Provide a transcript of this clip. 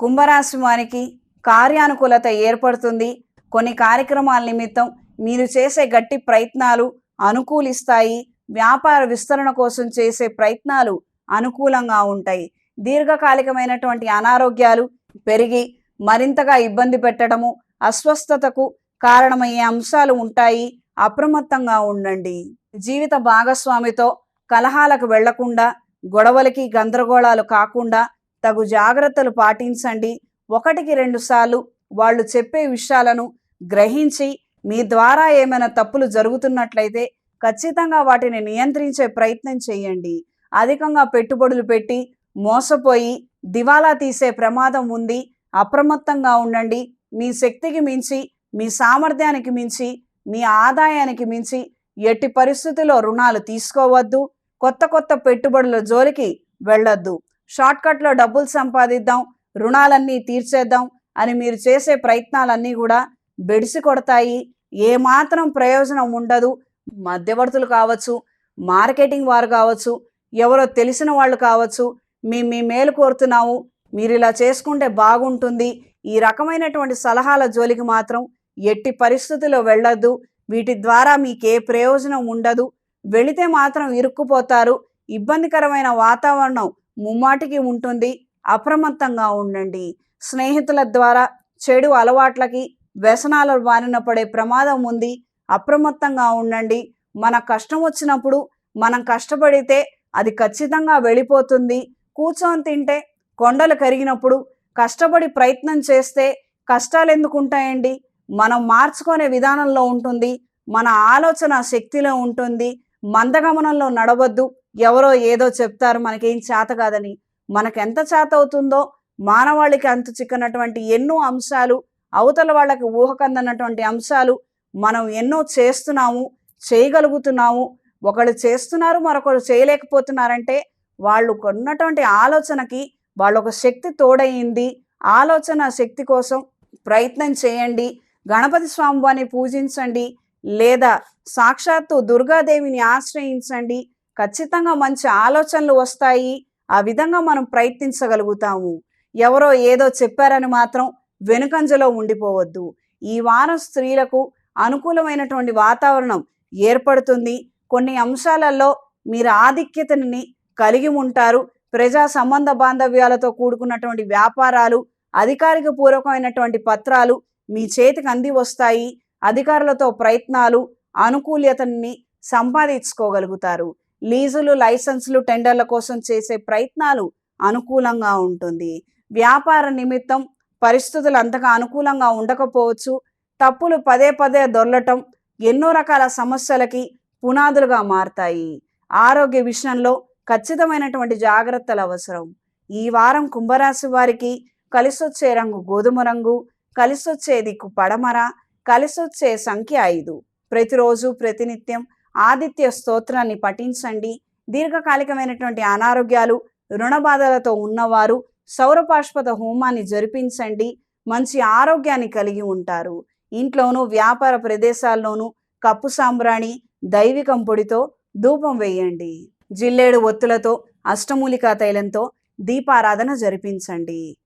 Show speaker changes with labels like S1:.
S1: కుంభరాశి వారికి కార్యానుకూలత ఏర్పడుతుంది. కొన్ని కార్యక్రమాల నిమిత్తం మీరు చేసే గట్టి ప్రయత్నాలు అనుకూలిస్తాయి. వ్యాపార విస్తరణ కోసం చేసే ప్రయత్నాలు అనుకూలంగా ఉంటాయి. దీర్ఘకాలికమైనటువంటి అనారోగ్యాలు పెరిగి మరింతగా ఇబ్బంది పెట్టడము అస్వస్థతకు కారణమయ్యే అంశాలు ఉంటాయి. అప్రమత్తంగా ఉండండి. జీవిత భాగస్వామితో కలహాలకు వెళ్ళకుండా గొడవలకి గందరగోళాలు కాకుండా తగు జాగ్రత్తలు పాటించండి. ఒకటికి రెండు సార్లు వాళ్ళు చెప్పే విషయాలను గ్రహించి మీ ద్వారా ఏమైనా తప్పులు జరుగుతున్నట్లయితే ఖచ్చితంగా వాటిని నియంత్రించే ప్రయత్నం చేయండి. అధికంగా పెట్టుబడులు పెట్టి మోసపోయి దివాలా తీసే ప్రమాదం ఉంది. అప్రమత్తంగా ఉండండి. మీ శక్తికి మించి మీ సామర్థ్యానికి మించి మీ ఆదాయానికి మించి ఎట్టి పరిస్థితుల్లో రుణాలు తీసుకోవద్దు. కొత్త కొత్త పెట్టుబడుల జోలికి వెళ్ళొద్దు. షార్ట్కట్లో డబ్బులు సంపాదిద్దాం రుణాలన్నీ తీర్చేద్దాం అని మీరు చేసే ప్రయత్నాలన్నీ కూడా బెడిసి కొడతాయి. ఏమాత్రం ప్రయోజనం ఉండదు. మధ్యవర్తులు కావచ్చు మార్కెటింగ్ వారు కావచ్చు ఎవరో తెలిసిన వాళ్ళు కావచ్చు మీ మీ మేలు కోరుతున్నాము. మీరు ఇలా చేసుకుంటే బాగుంటుంది. ఈ రకమైనటువంటి సలహాల జోలికి మాత్రం ఎట్టి పరిస్థితుల్లో వెళ్ళొద్దు. వీటి ద్వారా మీకు ఏ ప్రయోజనం ఉండదు. వెళితే మాత్రం ఇరుక్కుపోతారు. ఇబ్బందికరమైన వాతావరణం ముమ్మాటికి ఉంటుంది. అప్రమత్తంగా ఉండండి. స్నేహితుల ద్వారా చెడు అలవాట్లకి వ్యసనాల బారిన పడే ప్రమాదం ఉంది. అప్రమత్తంగా ఉండండి. మన కష్టం వచ్చినప్పుడు మనం కష్టపడితే అది ఖచ్చితంగా వెళ్ళిపోతుంది. కూర్చొని తింటే కొండలు కరిగినప్పుడు కష్టపడి ప్రయత్నం చేస్తే కష్టాలు ఎందుకు ఉంటాయండి? మనం మార్చుకునే విధానంలో ఉంటుంది. మన ఆలోచన శక్తిలో ఉంటుంది. మందగమనంలో నడవద్దు. ఎవరో ఏదో చెప్తారు మనకేం చేత కాదని. మనకెంత చేత అవుతుందో మానవాళికి అంతు చిక్కనటువంటి ఎన్నో అంశాలు అవతల వాళ్ళకి ఊహకందన్నటువంటి అంశాలు మనం ఎన్నో చేస్తున్నాము చేయగలుగుతున్నాము. ఒకళ్ళు చేస్తున్నారు మరొకరు చేయలేకపోతున్నారంటే వాళ్ళు కొన్నటువంటి ఆలోచనకి వాళ్ళ ఒక శక్తి తోడయింది. ఆలోచన శక్తి కోసం ప్రయత్నం చేయండి. గణపతి స్వామివారిని పూజించండి. లేదా సాక్షాత్తు దుర్గాదేవిని ఆశ్రయించండి. ఖచ్చితంగా మంచి ఆలోచనలు వస్తాయి. ఆ విధంగా మనం ప్రయత్నించగలుగుతాము. ఎవరో ఏదో చెప్పారని మాత్రం వెనుకంజలో ఉండిపోవద్దు. ఈ వారం స్త్రీలకు అనుకూలమైనటువంటి వాతావరణం ఏర్పడుతుంది. కొన్ని అంశాలలో మీరు ఆధిక్యతని కలిగి ఉంటారు. ప్రజా సంబంధ బాంధవ్యాలతో కూడుకున్నటువంటి వ్యాపారాలు అధికారిక పూర్వకమైనటువంటి పత్రాలు మీ చేతికి అంది వస్తాయి. అధికారులతో ప్రయత్నాలు అనుకూల్యతని సంపాదించుకోగలుగుతారు. లీజులు లైసెన్సులు టెండర్ల కోసం చేసే ప్రయత్నాలు అనుకూలంగా ఉంటుంది. వ్యాపార నిమిత్తం పరిస్థితులు అంతగా అనుకూలంగా ఉండకపోవచ్చు. తప్పులు పదే పదే దొర్లటం ఎన్నో రకాల సమస్యలకి పునాదులుగా మారతాయి. ఆరోగ్య విషయంలో ఖచ్చితమైనటువంటి జాగ్రత్తలు అవసరం. ఈ వారం కుంభరాశి వారికి కలిసొచ్చే రంగు గోధుమ రంగు కలిసొచ్చే దిక్కు పడమర కలిసొచ్చే సంఖ్య ఐదు. ప్రతిరోజు ప్రతినిత్యం ఆదిత్య స్తోత్రాన్ని పఠించండి. దీర్ఘకాలికమైనటువంటి అనారోగ్యాలు రుణ బాధలతో ఉన్నవారు సౌరపాష్పత హోమాన్ని జరిపించండి. మంచి ఆరోగ్యాన్ని కలిగి ఉంటారు. ఇంట్లోనూ వ్యాపార ప్రదేశాల్లోనూ కప్పు సాంబ్రాణి దైవికం పొడితో ధూపం వేయండి. జిల్లేడు ఒత్తులతో అష్టమూలికా తైలంతో దీపారాధన జరిపించండి.